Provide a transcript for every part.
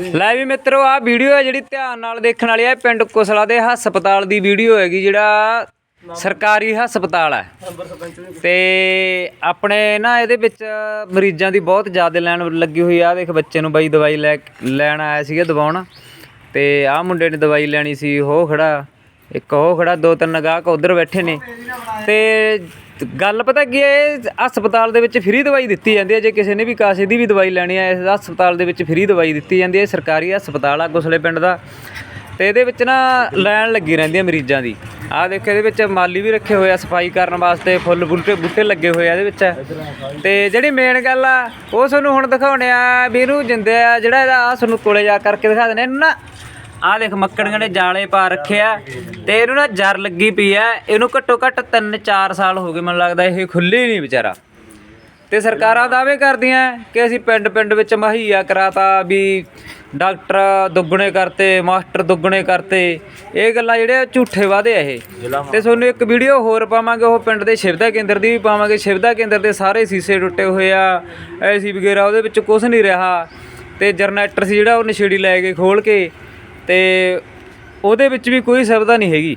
ਲੈ ਵੀ ਮਿੱਤਰੋ ਆ ਵੀਡੀਓ ਹੈ ਜਿਹੜੀ ਧਿਆਨ ਨਾਲ ਦੇਖਣ ਵਾਲੀ ਹੈ ਪਿੰਡ ਕੁਸਲਾ ਦੇ ਹਸਪਤਾਲ ਦੀ ਵੀਡੀਓ ਹੈਗੀ, ਜਿਹੜਾ ਸਰਕਾਰੀ ਹਸਪਤਾਲ ਹੈ। ਤੇ ਆਪਣੇ ਨਾ ਇਹਦੇ ਵਿੱਚ ਮਰੀਜ਼ਾਂ ਦੀ ਬਹੁਤ ਜ਼ਿਆਦਾ ਲਾਈਨ ਲੱਗੀ ਹੋਈ ਆ। ਦੇਖ ਬੱਚੇ ਨੂੰ ਬਾਈ, ਦਵਾਈ ਲੈ ਲੈਣ ਆਇਆ ਸੀਗਾ ਦਵਾਉਣ। ਤੇ ਆਹ ਮੁੰਡੇ ਨੇ ਦਵਾਈ ਲੈਣੀ ਸੀ, ਉਹ ਖੜਾ, ਇੱਕ ਉਹ ਖੜਾ, ਦੋ ਤਿੰਨ ਗਾਹਕ ਉਧਰ ਬੈਠੇ ਨੇ। ਤੇ ਗੱਲ ਪਤਾ ਕੀ ਹੈ, ਇਹ ਹਸਪਤਾਲ ਦੇ ਵਿੱਚ ਫ੍ਰੀ ਦਵਾਈ ਦਿੱਤੀ ਜਾਂਦੀ ਹੈ, ਜੇ ਕਿਸੇ ਨੇ ਵੀ ਕਾਸੇ ਦੀ ਵੀ ਦਵਾਈ ਲੈਣੀ ਹੈ, ਇਸ ਹਸਪਤਾਲ ਦੇ ਵਿੱਚ ਫ੍ਰੀ ਦਵਾਈ ਦਿੱਤੀ ਜਾਂਦੀ ਹੈ ਸਰਕਾਰੀ ਹਸਪਤਾਲ ਆ ਗੁਸਲੇ ਪਿੰਡ ਦਾ। ਤੇ ਇਹਦੇ ਵਿੱਚ ਨਾ ਲਾਈਨ ਲੱਗੀ ਰਹਿੰਦੀ ਹੈ ਮਰੀਜ਼ਾਂ ਦੀ। ਆਹ ਦੇਖੋ, ਇਹਦੇ ਵਿੱਚ ਮਾਲੀ ਵੀ ਰੱਖੇ ਹੋਏ ਆ, ਸਫ਼ਾਈ ਕਰਨ ਵਾਸਤੇ ਫੁੱਲ ਬੂਟੇ ਬੂਟੇ ਲੱਗੇ ਹੋਏ ਆ ਇਹਦੇ ਵਿੱਚ। ਤੇ ਜਿਹੜੀ ਮੇਨ ਗੱਲ ਆ, ਉਹ ਤੁਹਾਨੂੰ ਹੁਣ ਦਿਖਾਉਣੇ ਆ ਵੀ ਇਹਨੂੰ ਜਿੰਦੇ ਆ, ਜਿਹੜਾ ਇਹਦਾ ਆ ਤੁਹਾਨੂੰ ਕੋਲੇ ਜਾ ਕਰਕੇ ਦਿਖਾ ਦਿੰਦੇ ਇਹਨੂੰ ਨਾ ਆਹ ਦੇਖ ਮੱਕੜੀਆਂ ਨੇ ਜਾਲੇ ਪਾ ਰੱਖਿਆ ਤੇ ਇਹਨੂੰ ਨਾ ਜਰ ਲੱਗੀ ਪਈ ਆ। ਇਹਨੂੰ ਘੱਟੋ ਘੱਟ 3-4 ਸਾਲ ਹੋ ਗਏ ਮੈਨੂੰ ਲੱਗਦਾ ਇਹ ਖੁੱਲੀ ਨਹੀਂ ਵਿਚਾਰਾ। ਤੇ ਸਰਕਾਰਾਂ ਦਾਅਵੇ ਕਰਦੀਆਂ ਕਿ ਅਸੀਂ ਪਿੰਡ ਪਿੰਡ ਵਿੱਚ ਮੁਹੱਈਆ ਕਰਾਤਾ ਵੀ ਡਾਕਟਰ ਦੁੱਗਣੇ ਕਰਤੇ, ਮਾਸਟਰ ਦੁੱਗਣੇ ਕਰਤੇ। ਇਹ ਗੱਲਾਂ ਜਿਹੜੇ ਝੂਠੇ ਵਾਅਦੇ ਆ ਇਹ। ਤੇ ਤੁਹਾਨੂੰ ਇੱਕ ਵੀਡੀਓ ਹੋਰ ਪਾਵਾਂਗੇ, ਉਹ ਪਿੰਡ ਦੇ ਸ਼ਿਵਦਾ ਕੇਂਦਰ ਦੀ ਵੀ ਪਾਵਾਂਗੇ। ਸ਼ਿਵਦਾ ਕੇਂਦਰ ਦੇ ਸਾਰੇ ਸੀਸੇ ਟੁੱਟੇ ਹੋਏ ਆ, ਐਸੀ ਵਗੈਰਾ ਉਹਦੇ ਵਿੱਚ ਕੁਝ ਨਹੀਂ ਰਿਹਾ। ਤੇ ਜਰਨੇਟਰ ਸੀ ਜਿਹੜਾ, ਉਹ ਨਸ਼ੇੜੀ ਲੈ ਕੇ ਖੋਲ ਕੇ ਤੇ ਉਹਦੇ ਵਿੱਚ ਵੀ ਕੋਈ ਸੁਵਿਧਾ ਨਹੀਂ ਹੈਗੀ।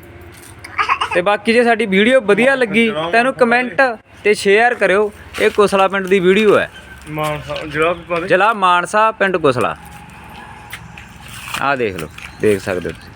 ਤੇ ਬਾਕੀ ਜੇ ਸਾਡੀ ਵੀਡੀਓ ਵਧੀਆ ਲੱਗੀ ਤਾਂ ਇਹਨੂੰ ਕਮੈਂਟ ਤੇ ਸ਼ੇਅਰ ਕਰਿਓ। ਇਹ ਕੁਸਲਾ ਪਿੰਡ ਦੀ ਵੀਡੀਓ ਹੈ। ਮਾਨ ਜਿਹੜਾ ਵੀ ਪਾ ਦੇ ਜ਼ਿਲ੍ਹਾ ਮਾਨਸਾ ਪਿੰਡ ਕੁਸਲਾ। ਆਹ ਦੇਖ ਲਓ ਦੇਖ ਸਕਦੇ ਹੋ ਤੁਸੀਂ।